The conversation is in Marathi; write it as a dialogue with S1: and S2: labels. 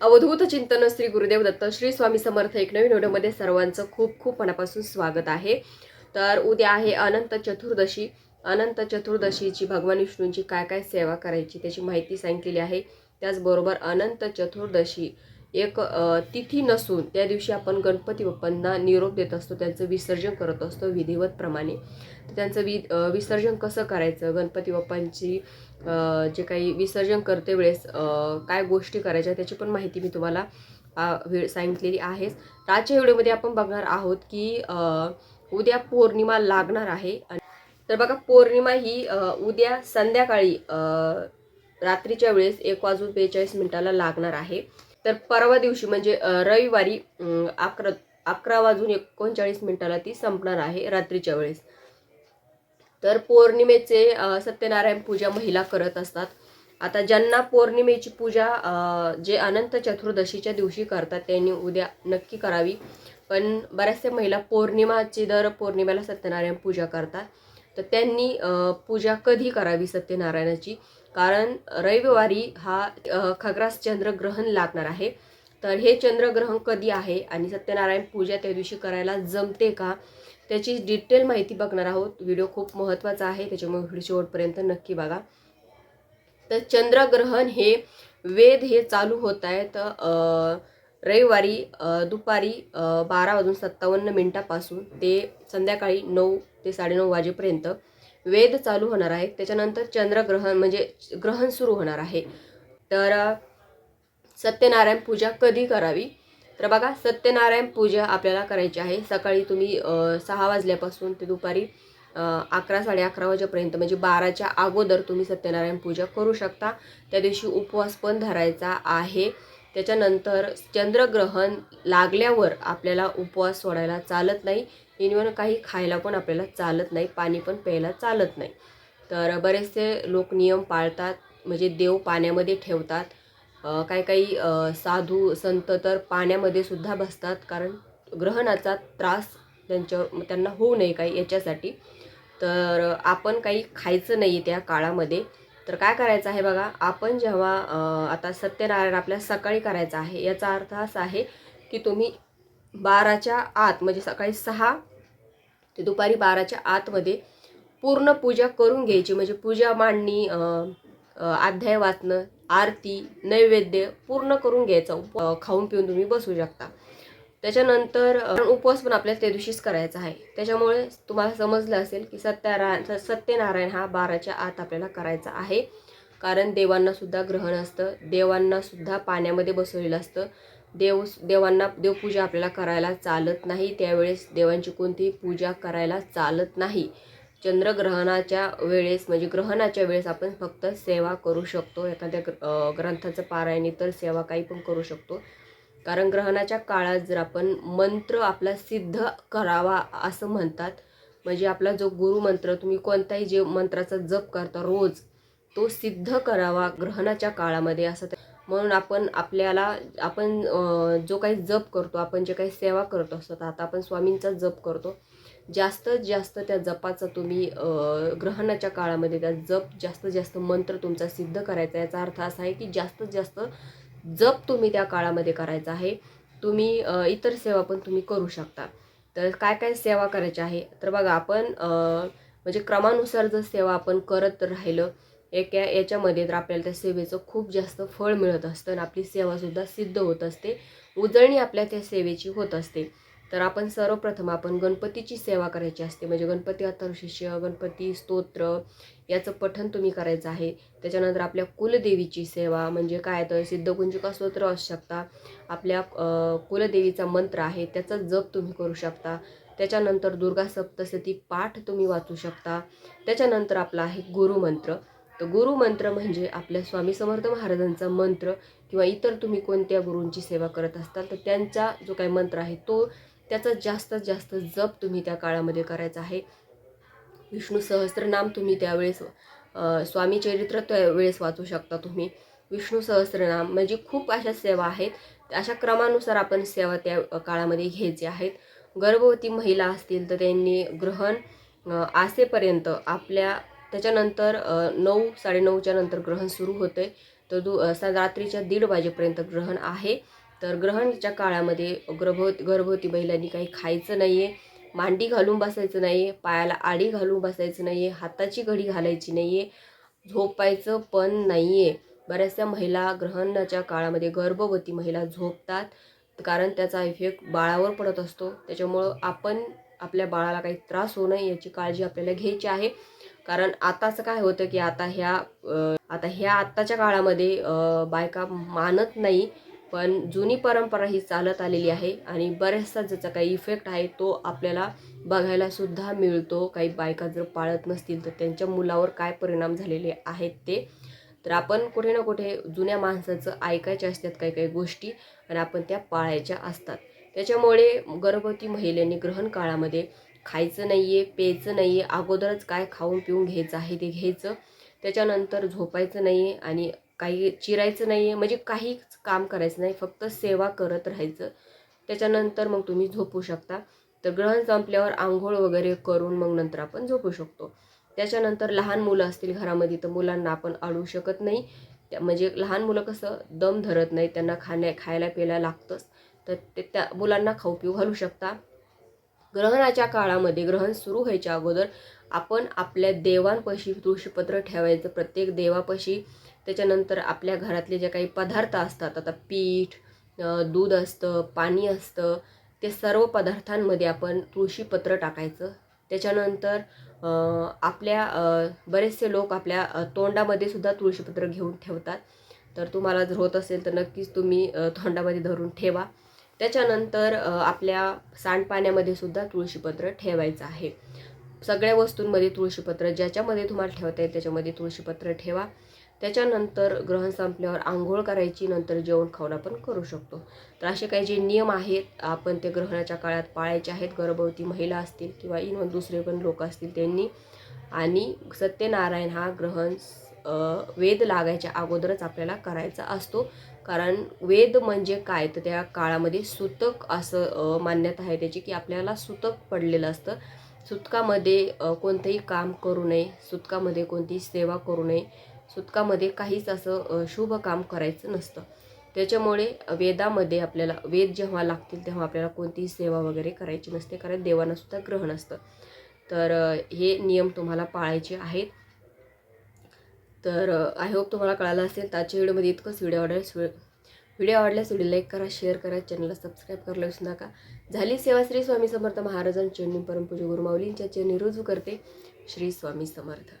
S1: अवधूत चिंतन श्री गुरुदेव दत्त श्री स्वामी समर्थ एक नवीन व्हिडिओमध्ये सर्वांचं खूप खूप मनापासून स्वागत आहे. तर उद्या आहे अनंत चतुर्दशी. अनंत चतुर्दशीची भगवान विष्णूंची काय काय सेवा करायची त्याची माहिती सांगितलेली आहे. त्याचबरोबर अनंत चतुर्दशी. एक तिथी नसून त्या दिवशी आपण गणपती बाप्पांना निरोप देत असतो त्यांचं विसर्जन करत असतो विधिवत प्रमाणे. तर त्यांचं वि विसर्जन कसं करायचं? गणपती बाप्पांची जे काही विसर्जन करते वेळेस काय गोष्टी करायच्या त्याची पण माहिती मी तुम्हाला वेळ सांगितलेली आहेच. आजच्या व्हिडिओमध्ये आपण बघणार आहोत की उद्या पौर्णिमा लागणार आहे आणि तर बघा पौर्णिमा ही उद्या संध्याकाळी रात्रीच्या वेळेस एक वाजून बेचाळीस मिनिटाला लागणार आहे. तर परवा दिवशी म्हणजे रविवारी अकरा अकरा वाजून एकोणचाळीस मिनिटाला ती संपणार आहे रात्रीच्या वेळेस. तर पौर्णिमेचे सत्यनारायण पूजा महिला करत असतात. आता ज्यांना पौर्णिमेची पूजा जे अनंत चतुर्दशीच्या दिवशी करतात त्यांनी उद्या नक्की करावी. पण बऱ्याचशा महिला पौर्णिमाची दर पौर्णिमेला सत्यनारायण पूजा करतात. तर त्यांनी पूजा कधी करावी सत्यनारायणाची? कारण रविवारी हा खग्रास चंद्रग्रहण लागणार आहे. तर हे चंद्रग्रहण कधी आहे आणि सत्यनारायण पूजा त्या दिवशी करायला जमते का त्याची डिटेल माहिती बघणार आहोत. व्हिडिओ खूप महत्त्वाचा आहे त्याच्यामुळे व्हिडिओ शेवटपर्यंत नक्की बघा. तर चंद्रग्रहण हे वेद हे चालू होत आहे तर रविवारी दुपारी बारा वाजून सत्तावन्न मिनटापासून ते संध्याकाळी नऊ ते साडेनऊ वाजेपर्यंत. वेद चालू होणार आहे. त्याच्यानंतर चंद्रग्रहण म्हणजे ग्रहण सुरू होणार आहे. तर सत्यनारायण पूजा कधी करावी? तर बघा सत्यनारायण पूजा आपल्याला करायची आहे. सकाळी तुम्ही सहा वाजल्यापासून ते दुपारी अकरा साडे अकरा वाजेपर्यंत म्हणजे बाराच्या अगोदर तुम्ही सत्यनारायण पूजा करू शकता. त्या दिवशी उपवास पण धरायचा आहे. त्याच्यानंतर चंद्रग्रहण लागल्यावर आपल्याला उपवास सोडायला चालत नाही. इनवन काही खायला पण आपल्याला चालत नाही पाणी पण प्यायला चालत नाही. तर बरेचसे लोक नियम पाळतात म्हणजे देव पाण्यामध्ये ठेवतात. काही काही साधू संत तर पाण्यामध्ये सुद्धा बसतात कारण ग्रहणाचा त्रास त्यांच्यावर त्यांना होऊ नये काही याच्यासाठी. तर आपण काही खायचं नाही त्या काळामध्ये. तर काय करायचं आहे बघा आपण जेव्हा आता सत्यनारायण आपल्या सकाळी करायचं आहे याचा अर्थ असा आहे की तुम्ही बाराच्या आत म्हणजे सकाळी सहा ते दुपारी बाराच्या आतमध्ये पूर्ण पूजा करून घ्यायची. म्हणजे पूजा मांडणी अध्याय वाचणं आरती नैवेद्य पूर्ण करून घ्यायचा. उप- खाऊन पिऊन तुम्ही बसू शकता. त्याच्यानंतर उपवास पण आपल्याला त्या दिवशीच करायचा आहे. त्याच्यामुळे तुम्हाला समजलं असेल की सत्यनारायण सत्यनारायण हा बाराच्या आत आपल्याला करायचा आहे. कारण देवांनासुद्धा ग्रहण असतं. देवांनासुद्धा पाण्यामध्ये बसवलेलं असतं. देव देवांना देवपूजा आपल्याला करायला चालत नाही. त्यावेळेस देवांची कोणतीही पूजा करायला चालत नाही. चंद्रग्रहणाच्या वेळेस म्हणजे ग्रहणाच्या वेळेस आपण फक्त सेवा करू शकतो. एखाद्या ग्र- ग्रंथाचं पारायणी तर सेवा काही पण करू शकतो. कारण ग्रहणाच्या काळात जर आपण मंत्र आपला सिद्ध करावा असं म्हणतात म्हणजे आपला जो गुरुमंत्र तुम्ही कोणताही जे मंत्राचा जप करता रोज तो सिद्ध करावा ग्रहणाच्या काळामध्ये असं म्हणून आपण आपल्याला आपण जो काही जप करतो आपण जे काही सेवा करत असतो आता आपण स्वामींचा जप करतो. जास्तीत जास्त त्या जपाचा तुम्ही ग्रहणाच्या काळामध्ये त्या जप जास्तीत जास्त मंत्र तुमचा सिद्ध करायचा याचा अर्थ असा आहे की जास्तीत जास्त जप तुम्ही त्या काळामध्ये करायचा आहे. तुम्ही इतर सेवा पण तुम्ही करू शकता. तर काय काय सेवा करायची आहे? तर बघा आपण म्हणजे क्रमानुसार जर सेवा आपण करत राहिलं एका याच्यामध्ये तर आपल्याला त्या सेवेचं खूप जास्त फळ मिळत असतं आणि आपली सेवासुद्धा सिद्ध होत असते. उजळणी आपल्या त्या सेवेची होत असते. तर आपण सर्वप्रथम आपण गणपतीची सेवा करायची असते. म्हणजे गणपती अथर्शिष्य गणपती स्तोत्र याचं पठण तुम्ही करायचं आहे. त्याच्यानंतर आपल्या कुलदेवीची सेवा म्हणजे काय? तर सिद्धकुंजिका स्तोत्र असू शकता. आपल्या कुलदेवीचा मंत्र आहे. त्याचा जप तुम्ही करू शकता. त्याच्यानंतर दुर्गा सप्तशती पाठ तुम्ही वाचू शकता. त्याच्यानंतर आपला आहे गुरुमंत्र. तर गुरुमंत्र म्हणजे आपल्या स्वामी समर्थ महाराजांचा मंत्र किंवा इतर तुम्ही कोणत्या गुरूंची सेवा करत असताल तर त्यांचा जो काही मंत्र आहे तो त्याचा जास्तीत जास्त जप तुम्ही त्या काळामध्ये करायचा आहे. विष्णू सहस्त्रनाम तुम्ही त्यावेळेस स्वामी चरित्र त्यावेळेस वाचू शकता तुम्ही. विष्णू सहस्त्रनाम म्हणजे खूप अशा सेवा आहेत. अशा क्रमानुसार आपण सेवा त्या काळामध्ये घ्यायची आहेत. गर्भवती महिला असतील तर त्यांनी ग्रहण आसेपर्यंत आपल्या त्याच्यानंतर नऊ साडेनऊच्या नंतर ग्रहण सुरू होते तर दु रात्रीच्या दीड वाजेपर्यंत ग्रहण आहे. तर ग्रहणच्या काळामध्ये गर्भवती गर्भवती महिलांनी काही खायचं नाही आहे मांडी घालून बसायचं नाही आहे पायाला आडी घालून बसायचं नाही आहे हाताची घडी घालायची नाही आहे झोपायचं पण नाही आहे बऱ्याचशा महिला ग्रहणाच्या काळामध्ये गर्भवती महिला झोपतात. कारण त्याचा इफेक्ट बाळावर पडत असतो. त्याच्यामुळं आपण आपल्या बाळाला काही त्रास होऊ नये याची काळजी आपल्याला घ्यायची आहे. कारण आताचं काय होतं की आता ह्या आता ह्या आत्ताच्या काळामध्ये बायका मानत नाही पण जुनी परंपरा ही चालत आलेली आहे आणि बऱ्याचसा ज्याचा काही इफेक्ट आहे तो आपल्याला बघायला सुद्धा मिळतो. काही बायका जर पाळत नसतील तर त्यांच्या मुलावर काय परिणाम झालेले आहेत ते. तर आपण कुठे ना कुठे जुन्या माणसाचं ऐकायच्या असतात काही काही गोष्टी आणि आपण त्या पाळायच्या असतात. त्याच्यामुळे गर्भवती महिलेने ग्रहण काळामध्ये खायचं नाही आहे प्यायचं नाही आहे अगोदरच काय खाऊन पिऊन घ्यायचं आहे ते घ्यायचं. त्याच्यानंतर झोपायचं नाही आहे आणि काही चिरायचं नाही आहे म्हणजे काहीच काम करायचं नाही फक्त सेवा करत राहायचं. त्याच्यानंतर मग तुम्ही झोपू शकता. तर ग्रहण संपल्यावर आंघोळ वगैरे करून मग नंतर आपण झोपू शकतो. त्याच्यानंतर लहान मुलं असतील घरामध्ये तर मुलांना आपण अडवू शकत नाही. त्या म्हणजे लहान मुलं कसं दम धरत नाही त्यांना खाण्या खायला प्यायला लागतंच. तर ते त्या मुलांना खाऊ पिऊ घालू शकता. ग्रहणाच्या काळामध्ये ग्रहण सुरू व्हायच्या अगोदर आपण आपल्या देवांपाशी तुळशीपत्र ठेवायचं. प्रत्येक देवापाशी त्याच्यानंतर आपल्या घरातले जे काही पदार्थ असतात आता पीठ दूध असतं पाणी असतं ते सर्व पदार्थांमध्ये आपण तुळशीपत्र टाकायचं. त्याच्यानंतर आपल्या बरेचसे लोक आपल्या तोंडामध्ये सुद्धा तुळशीपत्र घेऊन ठेवतात. तर तुम्हाला जर होत असेल तर नक्कीच तुम्ही तोंडामध्ये धरून ठेवा. त्याच्यानंतर आपल्या सांडपाण्यामध्ये सुद्धा तुळशीपत्र ठेवायचं आहे. सगळ्या वस्तूंमध्ये तुळशीपत्र ज्याच्यामध्ये तुम्हाला ठेवता येईल त्याच्यामध्ये तुळशीपत्र ठेवा. त्याच्यानंतर ग्रहण संपल्यावर आंघोळ करायची नंतर जेवण खाऊन आपण करू शकतो. तर असे काही जे नियम आहेत आपण ते ग्रहणाच्या काळात पाळायचे आहेत. गर्भवती महिला असतील किंवा इव्हन दुसरे पण लोक असतील त्यांनी. आणि सत्यनारायण हा ग्रहण वेद लागायच्या अगोदरच आपल्याला करायचा असतो. कारण वेद म्हणजे काय? तर त्या काळामध्ये सुतक असं मान्यता आहे त्याची की आपल्याला सुतक पडलेलं असतं. सुतकामध्ये कोणतंही काम करू नये. सुतकामध्ये कोणतीही सेवा करू नये. सुतकामध्ये काहीच असं शुभ काम करायचं नसतं. त्याच्यामुळे वेदामध्ये आपल्याला वेद जेव्हा लागतील तेव्हा आपल्याला कोणतीही सेवा वगैरे करायची नसते. कारण देवांनासुद्धा ग्रहण असतं. तर हे नियम तुम्हाला पाळायचे आहेत. तर आय होप तुम्हाला कळालं असेल तर आजच्या व्हिडिओमध्ये इतकंच व्हिडिओ आवडल्यास व्हिडिओ आवडल्यास व्हिडिओ लाईक करा शेअर करा चॅनलला सबस्क्राईब करायला विसरू नका. झाली सेवा श्री स्वामी समर्थ महाराजांच्या चरणी परमपूज्य गुरुमाऊलींच्या चरणी रुजू करते श्री स्वामी समर्थ.